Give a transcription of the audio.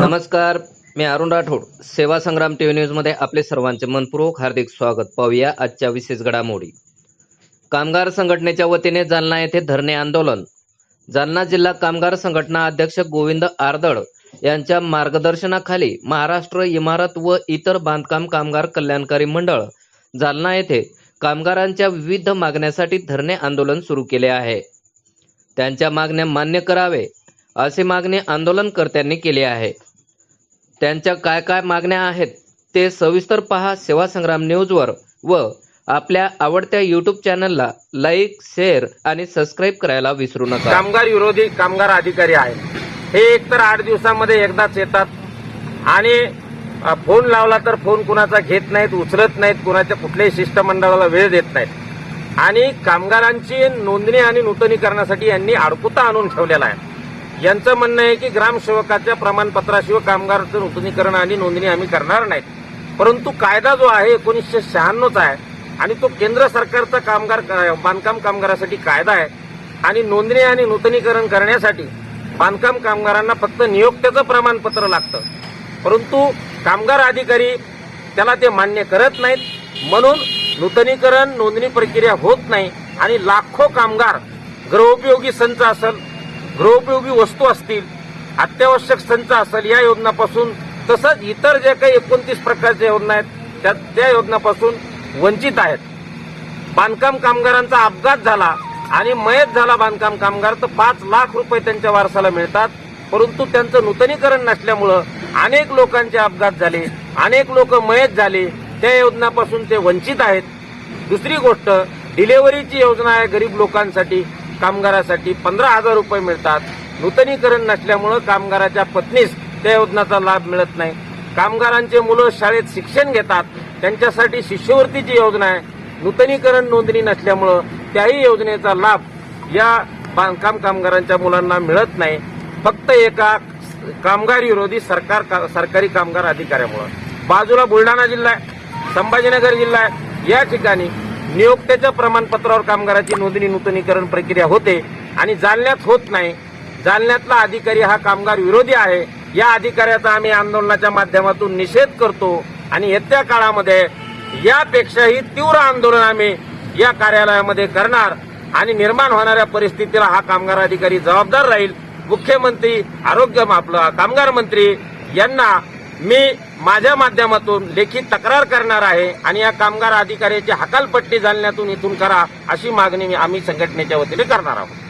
नमस्कार मी अरुण राठोड. सेवा संग्राम टीव्ही न्यूजमध्ये आपले सर्वांचे मनपूर्वक हार्दिक स्वागत. पाहूया आजच्या विशेष घडामोडी. कामगार संघटनेच्या वतीने जालना येथे धरणे आंदोलन. जालना जिल्हा कामगार संघटना अध्यक्ष गोविंद आर्दड यांच्या मार्गदर्शनाखाली महाराष्ट्र इमारत व इतर बांधकाम कामगार कल्याणकारी मंडळ जालना येथे कामगारांच्या विविध मागण्यासाठी धरणे आंदोलन सुरू केले आहे. त्यांच्या मागण्या मान्य करावे अशी मागणी आंदोलनकर्त्यांनी केली आहे. त्यांच्या काय काय मागण्या आहेत ते सविस्तर पहा सेवा संग्राम न्यूजवर व आपल्या आवडत्या यूट्यूब चॅनलला लाईक शेअर आणि सबस्क्राईब करायला विसरू नका. कामगार विरोधी कामगार अधिकारी आहेत. हे एकतर आठ दिवसामध्ये एकदाच येतात आणि फोन लावला तर फोन कुणाचा घेत नाहीत उचलत नाहीत कुणाच्या कुठल्याही शिष्टमंडळाला वेळ देत नाहीत. आणि कामगारांची नोंदणी आणि नूतनीकरणासाठी यांनी आडकुता आणून ठेवलेला आहे. यांचं म्हणणं आहे की ग्रामसेवकाच्या प्रमाणपत्राशिवाय कामगारांचं नूतनीकरण आणि नोंदणी आम्ही करणार नाहीत. परंतु कायदा जो आहे एकोणीसशे शहाण्णवचा आहे आणि तो केंद्र सरकारचा कामगार बांधकाम कामगारासाठी कायदा आहे आणि नोंदणी आणि नूतनीकरण करण्यासाठी बांधकाम कामगारांना फक्त नियोक्त्याचं प्रमाणपत्र लागतं. परंतु कामगार अधिकारी त्याला ते मान्य करत नाहीत. म्हणून नूतनीकरण नोंदणी प्रक्रिया होत नाही आणि लाखो कामगार गृहोपयोगी संच असेल गृहोपयोगी वस्तू असतील अत्यावश्यक संच असेल या योजनापासून तसंच इतर जे काही एकोणतीस प्रकारच्या योजना आहेत त्या त्या योजनापासून वंचित आहेत. बांधकाम कामगारांचा अपघात झाला आणि मयत झाला बांधकाम कामगार तर पाच लाख रुपये त्यांच्या वारसाला मिळतात. परंतु त्यांचं नूतनीकरण नसल्यामुळं अनेक लोकांचे अपघात झाले अनेक लोक मयत झाले त्या योजनापासून ते वंचित आहेत. दुसरी गोष्ट डिलेव्हरीची योजना आहे गरीब लोकांसाठी कामगारासाठी. पंधरा हजार रुपये मिळतात. नूतनीकरण नसल्यामुळं कामगाराच्या पत्नीस त्या योजनाचा लाभ मिळत नाही. कामगारांचे मुलं शाळेत शिक्षण घेतात. त्यांच्यासाठी शिष्यवृत्तीची योजना आहे. नूतनीकरण नोंदणी नसल्यामुळं त्याही योजनेचा लाभ या बांधकाम कामगारांच्या मुलांना मिळत नाही. फक्त एका कामगार विरोधी सरकार का- सरकारी कामगार अधिकाऱ्यामुळं. बाजूला बुलढाणा जिल्हा आहे संभाजीनगर जिल्हा या ठिकाणी नियोक्त्याच्या प्रमाणपत्रावर कामगाराची नोंदणी नूतनीकरण प्रक्रिया होते आणि जालन्यात होत नाही. जालन्यातला अधिकारी हा कामगार विरोधी आहे. या अधिकाऱ्याचा आम्ही आंदोलनाच्या माध्यमातून निषेध करतो आणि येत्या काळामध्ये यापेक्षाही तीव्र आंदोलन आम्ही या कार्यालयामध्ये करणार आणि निर्माण होणाऱ्या परिस्थितीला हा कामगार अधिकारी जबाबदार राहील. मुख्यमंत्री आरोग्य आपलं कामगार मंत्री यांना मी माझ्या माध्यमातून लेखी तक्रार करणार आहे आणि या कामगार अधिकाऱ्याची हकालपट्टी जालण्यातून इथून करा अशी मागणी मी आम्ही संघटनेच्या वतीने करणार आहोत.